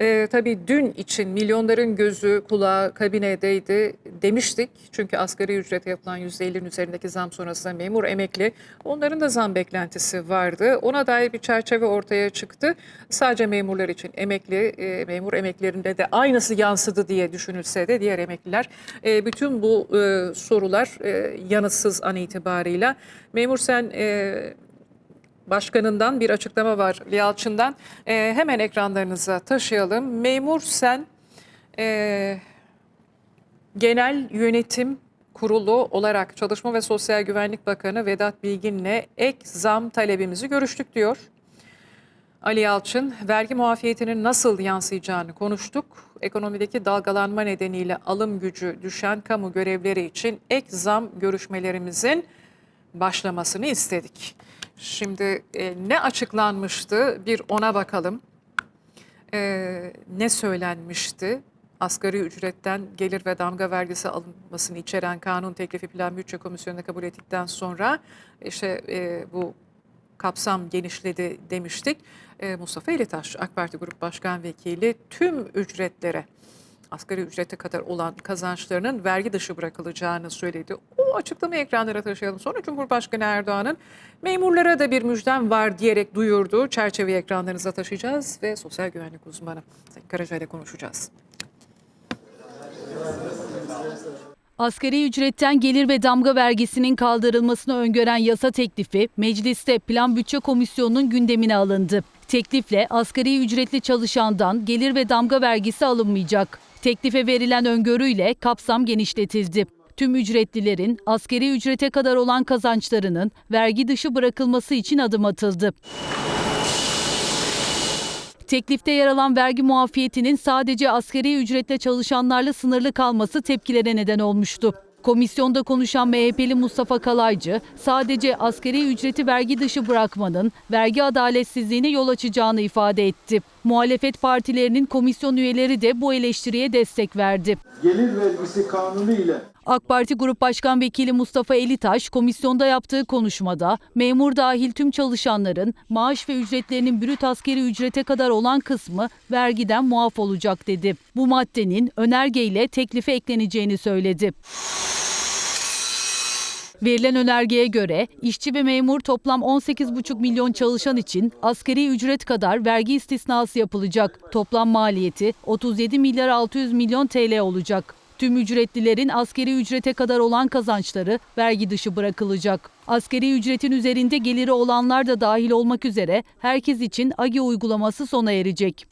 e, tabii dün için milyonların gözü kulağı kabinedeydi demiştik. Çünkü asgari ücrete yapılan %50'nin üzerindeki zam sonrasında memur emekli onların da zam beklentisi vardı. Ona dair bir çerçeve ortaya çıktı. Sadece memurlar için emekli, e, memur emeklerinde de aynısı yansıdı diye düşünülse de diğer emekliler e, bütün bu e, sorular e, yanıtsız an itibarıyla. Memur sen e, Başkanından bir açıklama var Yalçın'dan. Ee, hemen ekranlarınıza taşıyalım. Memur sen e, genel yönetim kurulu olarak Çalışma ve Sosyal Güvenlik Bakanı Vedat Bilgin'le ek zam talebimizi görüştük diyor. Ali Yalçın, vergi muafiyetinin nasıl yansıyacağını konuştuk. Ekonomideki dalgalanma nedeniyle alım gücü düşen kamu görevleri için ek zam görüşmelerimizin başlamasını istedik. Şimdi e, ne açıklanmıştı bir ona bakalım. E, ne söylenmişti? Asgari ücretten gelir ve damga vergisi alınmasını içeren kanun teklifi Plan Bütçe Komisyonu'na kabul ettikten sonra işte e, bu kapsam genişledi demiştik. E, Mustafa Elitaş AK Parti Grup Başkan Vekili tüm ücretlere asgari ücrete kadar olan kazançlarının vergi dışı bırakılacağını söyledi. O açıklamayı ekranlara taşıyalım. Sonra Cumhurbaşkanı Erdoğan'ın memurlara da bir müjdem var diyerek duyurdu. Çerçeveyi ekranlarınıza taşıyacağız ve sosyal güvenlik uzmanı Sayın Karaca ile konuşacağız. Asgari ücretten gelir ve damga vergisinin kaldırılmasını öngören yasa teklifi mecliste Plan Bütçe Komisyonu'nun gündemine alındı. Teklifle asgari ücretli çalışandan gelir ve damga vergisi alınmayacak. Teklife verilen öngörüyle kapsam genişletildi. Tüm ücretlilerin asgari ücrete kadar olan kazançlarının vergi dışı bırakılması için adım atıldı. Teklifte yer alan vergi muafiyetinin sadece asgari ücretle çalışanlarla sınırlı kalması tepkilere neden olmuştu. Komisyonda konuşan MHP'li Mustafa Kalaycı, sadece asgari ücreti vergi dışı bırakmanın vergi adaletsizliğine yol açacağını ifade etti. Muhalefet partilerinin komisyon üyeleri de bu eleştiriye destek verdi. gelir vergisi kanunu ile AK Parti Grup Başkan Vekili Mustafa Elitaş komisyonda yaptığı konuşmada memur dahil tüm çalışanların maaş ve ücretlerinin brüt askeri ücrete kadar olan kısmı vergiden muaf olacak dedi. Bu maddenin önergeyle teklife ekleneceğini söyledi. Verilen önergeye göre işçi ve memur toplam 18,5 milyon çalışan için askeri ücret kadar vergi istisnası yapılacak. Toplam maliyeti 37 milyar 600 milyon TL olacak. Tüm ücretlilerin askeri ücrete kadar olan kazançları vergi dışı bırakılacak. Askeri ücretin üzerinde geliri olanlar da dahil olmak üzere herkes için AGI uygulaması sona erecek.